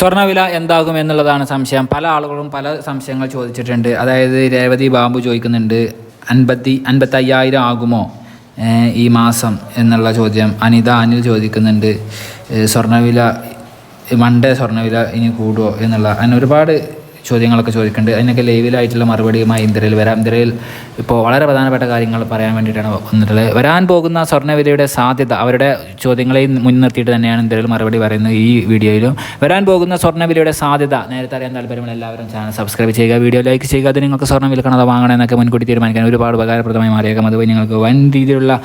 സ്വർണവില എന്താകും എന്നുള്ളതാണ് സംശയം. പല ആളുകളും പല സംശയങ്ങൾ ചോദിച്ചിട്ടുണ്ട്. അതായത് രേവതി ബാബു ചോദിക്കുന്നുണ്ട് അൻപത്തി അൻപത്തയ്യായിരം ആകുമോ ഈ മാസം എന്നുള്ള ചോദ്യം. അനിത അനിൽ ചോദിക്കുന്നുണ്ട് സ്വർണവില മൺഡേ സ്വർണവില ഇനി കൂടുമോ എന്നുള്ള. അങ്ങനെ ഒരുപാട് ചോദ്യങ്ങളൊക്കെ ചോദിക്കുന്നുണ്ട് അതിനൊക്കെ ലൈവിലായിട്ടുള്ള മറുപടിയുമായി ഇന്ദ്രയിൽ വരാം. ഇന്ദ്രയിൽ ഇപ്പോൾ വളരെ പ്രധാനപ്പെട്ട കാര്യങ്ങൾ പറയാൻ വേണ്ടിയിട്ടാണ് വന്നിട്ടുള്ളത്. വരാൻ പോകുന്ന സ്വർണവിലയുടെ സാധ്യത അവരുടെ ചോദ്യങ്ങളെയും മുൻനിർത്തിയിട്ട് തന്നെയാണ് ഇന്ത്യയിൽ മറുപടി പറയുന്നത് ഈ വീഡിയോയിലും. വരാൻ പോകുന്ന സ്വർണവിലയുടെ സാധ്യത നേരത്തെ അറിയാൻ താല്പര്യമുള്ള എല്ലാവരും ചാനൽ സബ്സ്ക്രൈബ് ചെയ്യുക വീഡിയോ ലൈക്ക് ചെയ്യുക. അത് നിങ്ങൾക്ക് സ്വർണം വിൽക്കണം അതോ വാങ്ങണം എന്നൊക്കെ മുൻകൂട്ടി തീരുമാനിക്കാൻ ഒരുപാട് ഉപകാരപ്രദമായി മാറിയേക്കാം. അതുപോലെ നിങ്ങൾക്ക് വൻ രീതിയിലുള്ള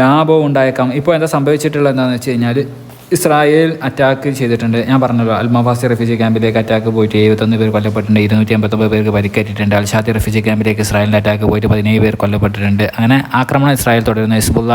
ലാഭവും ഉണ്ടായേക്കാം. ഇപ്പോൾ എന്താ സംഭവിച്ചിട്ടുള്ളത് എന്താണെന്ന് വെച്ച് കഴിഞ്ഞാൽ ഇസ്രായേൽ അറ്റാക്ക് ചെയ്തിട്ടുണ്ട്. ഞാൻ പറഞ്ഞല്ലോ അൽമവാസി റെഫ്യൂജി ക്യാമ്പിലേക്ക് അറ്റാക്ക് പോയിട്ട് എഴുപത്തൊന്ന് പേർ കൊല്ലപ്പെട്ടിട്ടുണ്ട് ഇരുന്നൂറ്റി അമ്പത്തൊമ്പത് പേർക്ക് പരിക്കേറ്റിട്ടുണ്ട്. അൽഷാദി റെഫ്യൂജി ക്യാമ്പിലേക്ക് ഇസ്രായേലിന്റെ അറ്റാക്ക് പോയിട്ട് പതിനേഴ് പേർ കൊല്ലപ്പെട്ടിട്ടുണ്ട്. അങ്ങനെ ആക്രമണം ഇസ്രായേൽ തുടരുന്നു. ഹിസ്ബുള്ള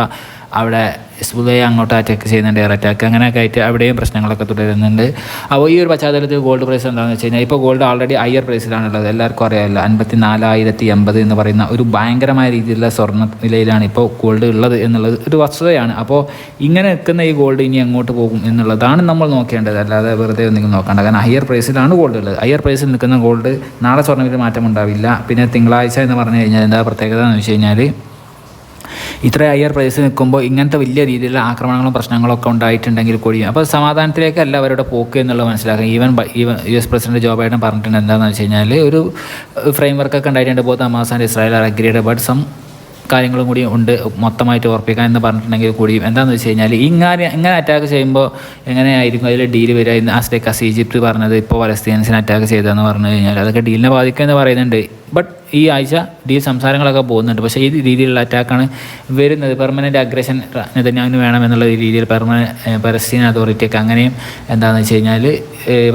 അവിടെ ഹിസ്ബുള്ളയെ അങ്ങോട്ട് അറ്റാക്ക് ചെയ്യുന്നുണ്ട് എയർ അറ്റാക്ക് അങ്ങനെയൊക്കെ ആയിട്ട് അവിടെയും പ്രശ്നങ്ങളൊക്കെ തുടരുന്നുണ്ട്. അപ്പോൾ ഈ ഒരു പശ്ചാത്തലത്തിൽ ഗോൾഡ് പ്രൈസ് എന്താണെന്ന് വെച്ച് കഴിഞ്ഞാൽ ഇപ്പോൾ ഗോൾഡ് ഓൾറെഡി ഹയർ പ്രൈസിലാണുള്ളത് എല്ലാവർക്കും അറിയാമല്ലോ അൻപത്തി നാലായിരത്തി എൺപത് എന്ന് പറയുന്ന ഒരു ഭയങ്കരമായ രീതിയിലുള്ള സ്വർണ നിലയിലാണ് ഇപ്പോൾ ഗോൾഡ് ഉള്ളത് എന്നുള്ളത് ഒരു വസ്തുതയാണ്. അപ്പോൾ ഇങ്ങനെ നിൽക്കുന്ന ഈ ഗോൾഡ് ഇനി അങ്ങോട്ട് പോകും എന്നുള്ളതാണ് നമ്മൾ നോക്കേണ്ടത്. അല്ലാതെ വെറുതെ ഒന്നും നോക്കേണ്ട. കാരണം ഹയർ പ്രൈസിലാണ് ഗോൾഡ് ഉള്ളത്. ഹയർ പ്രൈസിൽ നിൽക്കുന്ന ഗോൾഡ് നാളെ സ്വർണവില മാറ്റം ഉണ്ടാവില്ല പിന്നെ തിങ്കളാഴ്ച എന്ന് പറഞ്ഞു കഴിഞ്ഞാൽ എന്താ പ്രത്യേകത എന്ന് വെച്ച് കഴിഞ്ഞാൽ ഇത്ര ഹയർ പ്രൈസ് നിൽക്കുമ്പോൾ ഇങ്ങനത്തെ വലിയ രീതിയിലുള്ള ആക്രമണങ്ങളും പ്രശ്നങ്ങളൊക്കെ ഉണ്ടായിട്ടുണ്ടെങ്കിൽ കൂടി. അപ്പോൾ സമാധാനത്തിലേക്കല്ല അവരുടെ പോക്ക് എന്നുള്ളത് മനസ്സിലാക്കുക even even US president Joe Biden പറഞ്ഞിട്ടുണ്ട് എന്താണെന്ന് വെച്ച് കഴിഞ്ഞാൽ ഒരു ഫ്രെയിം വർക്കൊക്കെ ഉണ്ടായിട്ടുണ്ട്. Both Hamas Israel are agreed but some കാര്യങ്ങളും കൂടി ഉണ്ട് മൊത്തമായിട്ട് ഉറപ്പിക്കാൻ എന്ന് പറഞ്ഞിട്ടുണ്ടെങ്കിൽ കൂടിയും എന്താണെന്ന് വെച്ച് കഴിഞ്ഞാൽ ഇങ്ങനെ ഇങ്ങനെ അറ്റാക്ക് ചെയ്യുമ്പോൾ എങ്ങനെയായിരിക്കും അതിൽ ഡീൽ വരിക ഇന്ന് ആസ്ട്രേക്കാസ് ഈജിപ്ത് പറഞ്ഞത് ഇപ്പോൾ പലസ്തീൻസിനെ അറ്റാക്ക് ചെയ്തതെന്ന് പറഞ്ഞു കഴിഞ്ഞാൽ അതൊക്കെ ഡീലിനെ ബാധിക്കുമെന്ന് പറയുന്നുണ്ട്. ബട്ട് ഈ ആഴ്ച ഡീ സംസാരങ്ങളൊക്കെ പോകുന്നുണ്ട്. പക്ഷേ ഈ രീതിയിലുള്ള അറ്റാക്കാണ് വരുന്നത്. പെർമനന്റ് അഗ്രഷൻ നെതന്യാവിന് വേണമെന്നുള്ള രീതിയിൽ പെർമനന്റ് പലസ്തീൻ അതോറിറ്റിയൊക്കെ അങ്ങനെയും എന്താണെന്ന് വെച്ച് കഴിഞ്ഞാൽ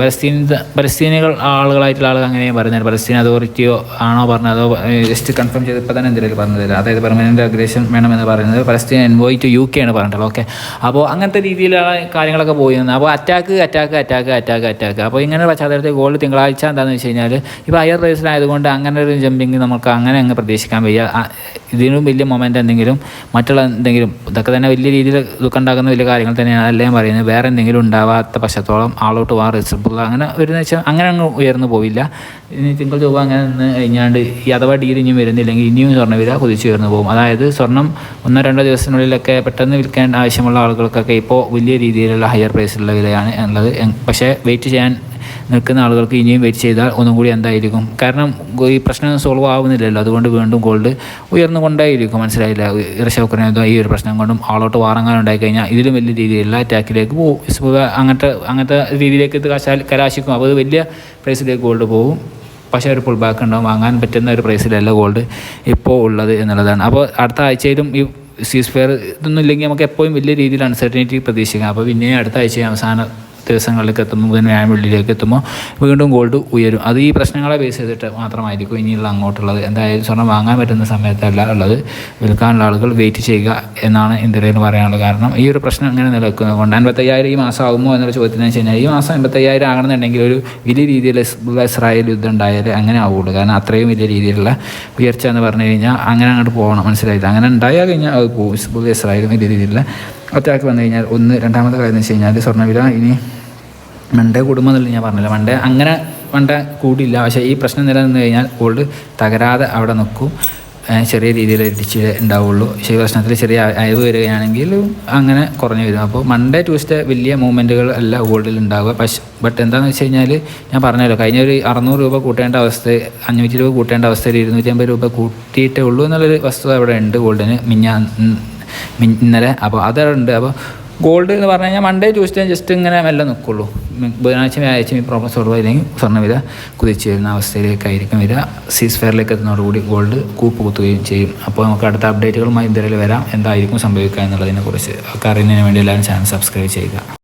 പലസ്തീൻ പലസ്തീനികൾ ആളുകളായിട്ടുള്ള ആളുകൾ അങ്ങനെയും പറയുന്നത് പലസ്തീൻ അതോറിറ്റിയോ ആണോ പറഞ്ഞത്? അതോ ജസ്റ്റ് കൺഫേം ചെയ്ത് ഇപ്പോൾ തന്നെ എന്തെങ്കിലും പറഞ്ഞത് അതായത് പെർമനന്റ് അഗ്രഷൻ വേണമെന്ന് പറയുന്നത് Palestine envoy to U K ആണ് പറഞ്ഞിട്ടുള്ളത്. ഓക്കെ അപ്പോൾ അങ്ങനത്തെ രീതിയിലാണ് കാര്യങ്ങളൊക്കെ പോയിരുന്നത്. അപ്പോൾ attack attack attack attack attack അപ്പോൾ ഇങ്ങനെ പശ്ചാത്തലത്തിൽ ഗോൾഡ് തിങ്കളാഴ്ച എന്താണെന്ന് വെച്ച് കഴിഞ്ഞാൽ ഇപ്പോൾ ഹയർ റേസിലായതുകൊണ്ട് അങ്ങനെ ഒരു ജമ്പിങ് നമുക്ക് അങ്ങനെ അങ്ങ് പ്രതീക്ഷിക്കാൻ വയ്യ. ഇതിനും വലിയ മൊമെന്റ് എന്തെങ്കിലും മറ്റുള്ള എന്തെങ്കിലും ഇതൊക്കെ തന്നെ വലിയ രീതിയിൽ ദുഃഖം വലിയ കാര്യങ്ങൾ തന്നെയാണ് അല്ലേ പറയുന്നത്. വേറെ എന്തെങ്കിലും ഉണ്ടാവാത്ത പക്ഷത്തോളം ആളോട്ട് വാർ റിസർബിൾ അങ്ങനെ ഒരു വെച്ചാൽ അങ്ങനെ അങ്ങ് ഉയർന്നു പോവില്ല. ഇനി തിങ്കൾ ചൊവ്വ അങ്ങനെ നിന്ന് കഴിഞ്ഞാണ്ട് ഈ അഥവാ ഡീൽ ഇനിയും വരുന്നില്ലെങ്കിൽ ഇനിയും സ്വർണവില കുതിച്ചു ഉയർന്നു പോകും. അതായത് സ്വർണം ഒന്നോ രണ്ടോ ദിവസത്തിനുള്ളിലൊക്കെ പെട്ടെന്ന് വിൽക്കാൻ ആവശ്യമുള്ള ആളുകൾക്കൊക്കെ ഇപ്പോൾ വലിയ രീതിയിലുള്ള ഹയർ പ്രൈസിലുള്ള വിലയാണ് എങ്- പക്ഷേ വെയിറ്റ് ചെയ്യാൻ നിൽക്കുന്ന ആളുകൾക്ക് ഇനിയും വെയിറ്റ് ചെയ്താൽ ഒന്നും കൂടി എന്തായിരിക്കും? കാരണം ഈ പ്രശ്നം സോൾവ് ആവുന്നില്ലല്ലോ. അതുകൊണ്ട് വീണ്ടും ഗോൾഡ് ഉയർന്നുകൊണ്ടേയിരിക്കും മനസ്സിലായില്ല? ഇറശോക്കറിനോ ഈ ഒരു പ്രശ്നം കൊണ്ടും ആളോട്ട് വാറങ്ങാനുണ്ടായി കഴിഞ്ഞാൽ ഇതിലും വലിയ രീതിയിലുള്ള അറ്റാക്കിലേക്ക് പോകും അങ്ങനത്തെ അങ്ങനത്തെ രീതിയിലേക്ക് ഇത് കശാൽ കലാശിക്കും. അപ്പോൾ അത് വലിയ പ്രൈസിലേക്ക് ഗോൾഡ് പോകും. പക്ഷേ ഒരു പുൾ ബാക്ക് ഉണ്ടാവും. വാങ്ങാൻ പറ്റുന്ന ഒരു പ്രൈസിലല്ല ഗോൾഡ് ഇപ്പോൾ ഉള്ളത് എന്നുള്ളതാണ്. അപ്പോൾ അടുത്ത ആഴ്ചയിലും ഈ സീസ് ഫെയർ ഇതൊന്നും ഇല്ലെങ്കിൽ നമുക്ക് എപ്പോഴും വലിയ രീതിയിൽ അൺസർട്ടനിറ്റി പ്രതീക്ഷിക്കാം. അപ്പോൾ പിന്നെ അടുത്ത ആഴ്ച അവസാന ദിവസങ്ങളിലേക്ക് എത്തുമ്പോൾ ബുധനാഴ്ച വെള്ളിയിലേക്ക് എത്തുമ്പോൾ വീണ്ടും ഗോൾഡ് ഉയരും. അത് ഈ പ്രശ്നങ്ങളെ ബേസ് ചെയ്തിട്ട് മാത്രമായിരിക്കും ഇനിയുള്ള അങ്ങോട്ടുള്ളത്. എന്തായാലും സ്വർണം വാങ്ങാൻ പറ്റുന്ന സമയത്തല്ല ഉള്ളത്. വിൽക്കാനുള്ള ആളുകൾ വെയിറ്റ് ചെയ്യുക എന്നാണ് ഇന്ത്യയിൽ പറയാനുള്ളത്. കാരണം ഈ ഒരു പ്രശ്നം ഇങ്ങനെ നിലനിൽക്കുന്നത് കൊണ്ട് അൻപത്തയ്യായിരം ഈ മാസം ആകുമോ എന്നൊരു ചോദ്യത്തിന് വെച്ച് കഴിഞ്ഞാൽ ഈ മാസം അൻപത്തയ്യായിരം ആകണമെന്നുണ്ടെങ്കിൽ ഒരു വലിയ രീതിയിൽ ഇസ്രായേൽ യുദ്ധം ഉണ്ടായാൽ അങ്ങനെ ആവുള്ളൂ. കാരണം അത്രയും വലിയ രീതിയിലുള്ള ഉയർച്ച എന്ന് പറഞ്ഞു കഴിഞ്ഞാൽ അങ്ങനെ അങ്ങോട്ട് പോകണം. മനസ്സിലായില്ല? അങ്ങനെ ഉണ്ടായാൽ കഴിഞ്ഞാൽ അത് പോകും ഇസ്രായേലും വലിയ രീതിയിലുള്ള അറ്റാക്ക് വന്നു കഴിഞ്ഞാൽ ഒന്ന് രണ്ടാമത്തെ കാര്യം എന്ന് വെച്ച് കഴിഞ്ഞാൽ സ്വർണവില ഇനി മണ്ടേ എന്നുള്ളത് ഞാൻ പറഞ്ഞില്ല. മണ്ടേ അങ്ങനെ മണ്ട കൂടിയില്ല. പക്ഷേ ഈ പ്രശ്നം നിലനിന്ന് കഴിഞ്ഞാൽ ഗോൾഡ് തകരാതെ അവിടെ നിൽക്കും. ചെറിയ രീതിയിൽ ഇടിച്ച് ഉണ്ടാവുള്ളൂ. പക്ഷേ ഈ പ്രശ്നത്തിൽ ചെറിയ അയവ് വരികയാണെങ്കിൽ അങ്ങനെ കുറഞ്ഞു വരും. അപ്പോൾ മൺഡേ ട്യൂസ്ഡേ വലിയ മൂവ്മെന്റുകൾ അല്ല ഗോൾഡിൽ ഉണ്ടാവുക. പക്ഷേ ബട്ട് എന്താണെന്ന് വെച്ച് കഴിഞ്ഞാൽ ഞാൻ പറഞ്ഞല്ലോ കഴിഞ്ഞ ഒരു അറുന്നൂറ് രൂപ കൂട്ടേണ്ട അവസ്ഥ അഞ്ഞൂറ്റി രൂപ കൂട്ടേണ്ട അവസ്ഥയിൽ ഇരുന്നൂറ്റി അമ്പത് രൂപ കൂട്ടിയിട്ടേ ഉള്ളൂ എന്നുള്ളൊരു വസ്തുത അവിടെ ഉണ്ട് ഗോൾഡിന് മിഞ്ഞാ ഇന്നലെ. അപ്പോൾ അതുണ്ട് അപ്പോൾ ഗോൾഡ് എന്ന് പറഞ്ഞു കഴിഞ്ഞാൽ മൺഡേ ട്യൂസ്ഡേ ജസ്റ്റ് ഇങ്ങനെ മെല്ലെ നിൽക്കുള്ളൂ ബുധനാഴ്ച വ്യാഴാഴ്ച ഈ പ്രോബ്ലം സോൾവ് ആയില്ലെങ്കിൽ സ്വർണവില കുതിച്ചു വരുന്ന അവസ്ഥയിലേക്കായിരിക്കും വരിക. സീസ് ഫെയറിലേക്ക് എത്തുന്നതോടുകൂടി ഗോൾഡ് കൂപ്പ് കുത്തുകയും ചെയ്യും. അപ്പോൾ നമുക്ക് അടുത്ത അപ്ഡേറ്റുകളുമായി ഇന്ത്യയിൽ വരാം. എന്തായിരിക്കും സംഭവിക്കുക എന്നുള്ളതിനെക്കുറിച്ച് ഒക്കെ അറിയുന്നതിന് വേണ്ടി എല്ലാവരും ചാനൽ സബ്സ്ക്രൈബ് ചെയ്യുക.